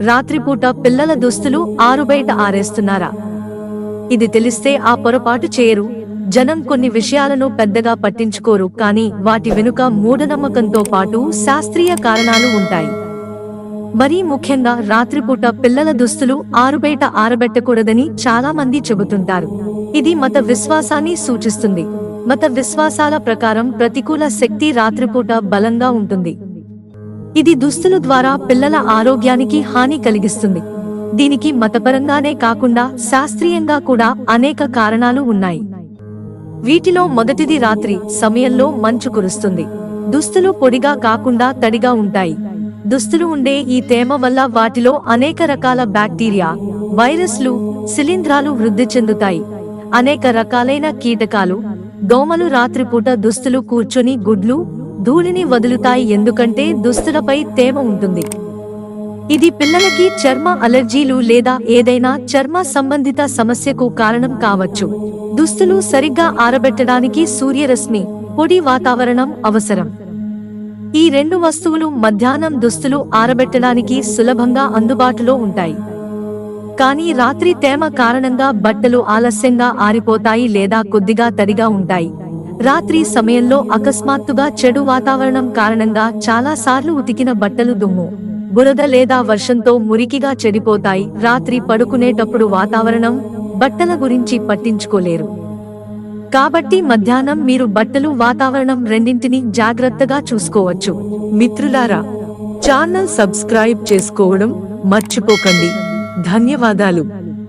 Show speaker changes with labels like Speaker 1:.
Speaker 1: రాత్రిపూట పిల్లల దుస్తులు ఆరుబయట ఆరేస్తున్నారా? ఇది తెలిస్తే ఆ పొరపాటు చేయరు. జనం కొన్ని విషయాలను పెద్దగా పట్టించుకోరు కానీ వాటి వెనుక మూఢనమ్మకంతో పాటు శాస్త్రీయ కారణాలు ఉంటాయి. మరీ ముఖ్యంగా రాత్రిపూట పిల్లల దుస్తులు ఆరుబయట ఆరబెట్టకూడదని చాలా మంది చెబుతుంటారు. ఇది మత విశ్వాసాన్ని సూచిస్తుంది. మత విశ్వాసాల ప్రకారం ప్రతికూల శక్తి రాత్రిపూట బలంగా ఉంటుంది. ఇది దుస్తుల ద్వారా పిల్లల ఆరోగ్యానికి హాని కలిగిస్తుంది. దీనికి మతపరంగానే కాకుండా శాస్త్రీయంగా కూడా అనేక కారణాలు ఉన్నాయి. వీటిలో మొదటిది రాత్రి సమయంలో మంచు కురుస్తుంది. దుస్తులు పొడిగా కాకుండా తడిగా ఉంటాయి. దుస్తులు ఉండే ఈ తేమ వల్ల వాటిలో అనేక రకాల బ్యాక్టీరియా వైరస్లు శిలీంధ్రాలు వృద్ధి చెందుతాయి. అనేక రకాలైన కీటకాలు దోమలు రాత్రిపూట దుస్తులు కూర్చొని గుడ్లు ధూళిని వదులుతాయి ఎందుకంటే దుస్తులపై తేమ ఉంటుంది. ఇది పిల్లలకి చర్మ అలర్జీలు లేదా ఏదైనా చర్మ సంబంధిత సమస్యకు కారణం కావచ్చు. దుస్తులు సరిగ్గా ఆరబెట్టడానికి సూర్యరశ్మి పొడి వాతావరణం అవసరం. ఈ రెండు వస్తువులు మధ్యాహ్నం దుస్తులు ఆరబెట్టడానికి సులభంగా అందుబాటులో ఉంటాయి. కానీ రాత్రి తేమ కారణంగా బట్టలు ఆలస్యంగా ఆరిపోతాయి లేదా కొద్దిగా తడిగా ఉంటాయి. రాత్రి సమయంలో అకస్మాత్తుగా చెడు వాతావరణం కారణంగా చాలాసార్లు ఉతికిన బట్టలు దుమ్ము బురద లేదా వర్షంతో మురికిగా చెడిపోతాయి. రాత్రి పడుకునేటప్పుడు వాతావరణం బట్టల గురించి పట్టించుకోలేరు. కాబట్టి మధ్యాహ్నం మీరు బట్టలు వాతావరణం రెండింటిని జాగ్రత్తగా చూసుకోవచ్చు.
Speaker 2: మిత్రులారా ఛానల్ సబ్స్క్రైబ్ చేసుకోవడం మర్చిపోకండి. ధన్యవాదాలు.